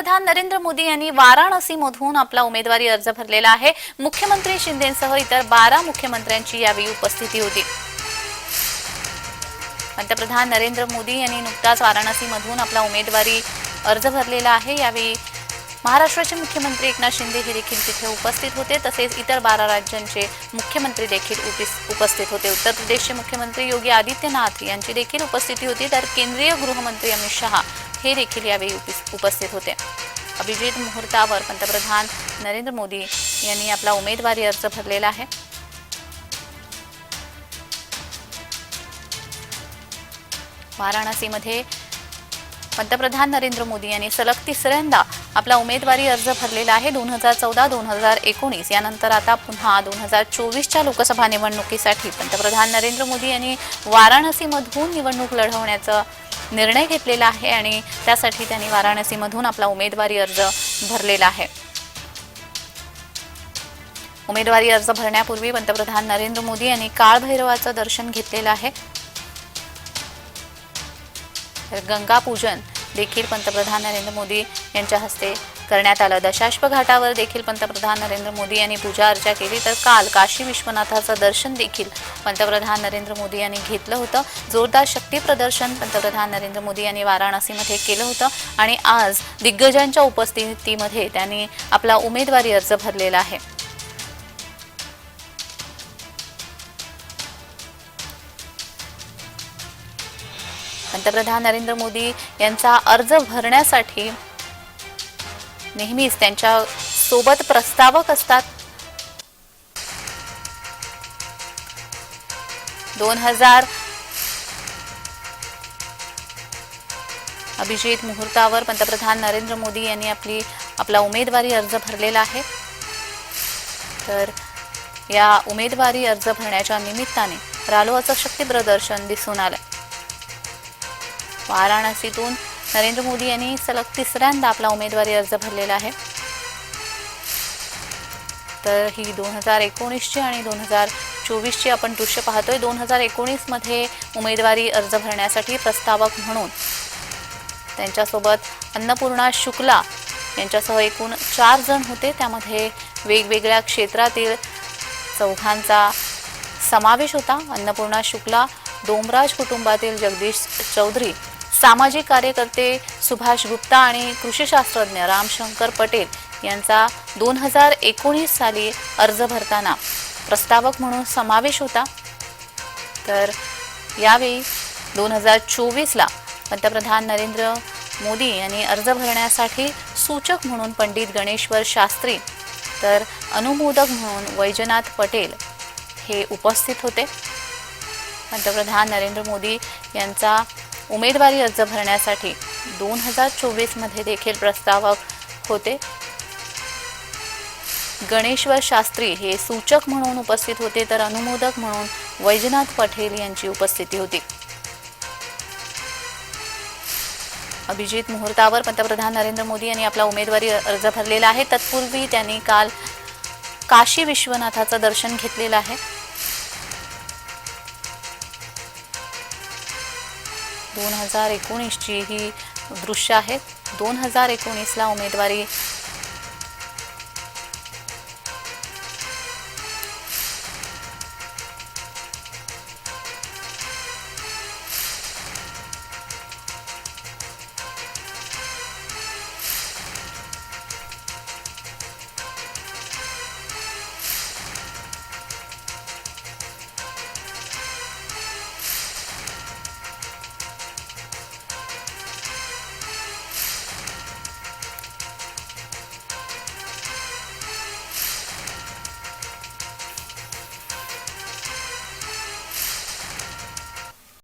पंतप्रधान नरेंद्र मोदी यांनी वाराणसीमधून आपला उमेदवारी अर्ज भरलेला आहे. मुख्यमंत्री शिंदेसह इतर बारा मुख्यमंत्र्यांची यावेळी उपस्थिती होती. पंतप्रधान नरेंद्र मोदी यांनी नुकताच वाराणसीमधून आपला उमेदवारी अर्ज भरलेला आहे. यावेळी महाराष्ट्राचे मुख्यमंत्री एकनाथ शिंदे हे देखील तिथे उपस्थित होते. तसेच इतर बारा राज्यांचे मुख्यमंत्री देखील उपस्थित होते. उत्तर प्रदेशचे मुख्यमंत्री योगी आदित्यनाथ यांची देखील उपस्थिती होती. तर केंद्रीय गृहमंत्री अमित शहा हे देखील यावेळी उपस्थित होते. अभिजित मुहूर्तावर पंतप्रधान नरेंद्र मोदी यांनी आपला उमेदवारी अर्ज भरलेला आहे. वाराणसीमध्ये पंतप्रधान नरेंद्र मोदी यांनी सलग तिसऱ्यांदा आपला उमेदवारी अर्ज भरलेला आहे. दोन हजार चौदा दोन हजार एकोणीस यानंतर आता पुन्हा दोन हजार चोवीसच्या लोकसभा निवडणुकीसाठी पंतप्रधान नरेंद्र मोदी यांनी वाराणसीमधून निवडणूक लढवण्याचं निर्णय घेतलेला आहे आणि त्यासाठी त्यांनी वाराणसीमधून आपला उमेदवारी अर्ज भरलेला आहे. उमेदवारी अर्ज भरण्यापूर्वी पंतप्रधान नरेंद्र मोदी यांनी काळभैरवाचं दर्शन घेतलेलं आहे. गंगा पूजन देखील पंतप्रधान नरेंद्र मोदी यांच्या हस्ते करण्यात आलं दशाश्व घाटावर देखील पंतप्रधान नरेंद्र मोदी यांनी पूजा अर्चा केली. तर काल काशी विश्वनाथाचं दर्शन देखील पंतप्रधान नरेंद्र मोदी यांनी घेतलं होतं. जोरदार शक्ती प्रदर्शन पंतप्रधान नरेंद्र मोदी यांनी वाराणसीमध्ये केलं होतं. आणि आज दिग्गजांच्या उपस्थितीमध्ये त्यांनी आपला उमेदवारी अर्ज भरलेला आहे. पंतप्रधान नरेंद्र मोदी यांचा अर्ज भरण्यासाठी नेहमीच त्यांच्यासोबत प्रस्तावक असतात. दोन हजार अभिजित मुहूर्तावर पंतप्रधान नरेंद्र मोदी यांनी आपली आपला उमेदवारी अर्ज भरलेला आहे. तर या उमेदवारी अर्ज भरण्याच्या निमित्ताने रालोआचं शक्ती प्रदर्शन दिसून आलं वाराणसीतून नरेंद्र मोदी यांनी सलग तिसऱ्यांदा आपला उमेदवारी अर्ज भरलेला आहे. तर ही दोन हजार एकोणीसची आणि दोन हजार चोवीसची आपण दृश्य पाहतोय. दोन हजार एकोणीसमध्ये उमेदवारी अर्ज भरण्यासाठी प्रस्तावक म्हणून त्यांच्यासोबत अन्नपूर्णा शुक्ला यांच्यासह एकूण चार जण होते. त्यामध्ये वेगवेगळ्या क्षेत्रातील चौघांचा समावेश होता. अन्नपूर्णा शुक्ला डोमराज कुटुंबातील जगदीश चौधरी सामाजिक कार्यकर्ते सुभाष गुप्ता आणि कृषीशास्त्रज्ञ रामशंकर पटेल यांचा दोन हजार एकोणीस साली अर्ज भरताना प्रस्तावक म्हणून समावेश होता. तर यावेळी दोन हजार चोवीसला पंतप्रधान नरेंद्र मोदी यांनी अर्ज भरण्यासाठी सूचक म्हणून पंडित गणेश्वर शास्त्री तर अनुमोदक म्हणून वैजनाथ पटेल हे उपस्थित होते. पंतप्रधान नरेंद्र मोदी यांचा उमेदवारी अर्ज भरण्यासाठी दोन हजार चोवीसमध्ये देखील प्रस्तावक होते. गणेश्वर शास्त्री हे सूचक म्हणून उपस्थित होते तर अनुमोदक म्हणून वैजनाथ पटेल यांची उपस्थिती होती. अभिजित मुहूर्तावर पंतप्रधान नरेंद्र मोदी यांनी आपला उमेदवारी अर्ज भरलेला आहे. तत्पूर्वी त्यांनी काल काशी विश्वनाथाचं दर्शन घेतलेलं आहे. दोन हजार एकोणीसची ही दृश्य आहेत दोन हजार एकोणीसला उमेदवारी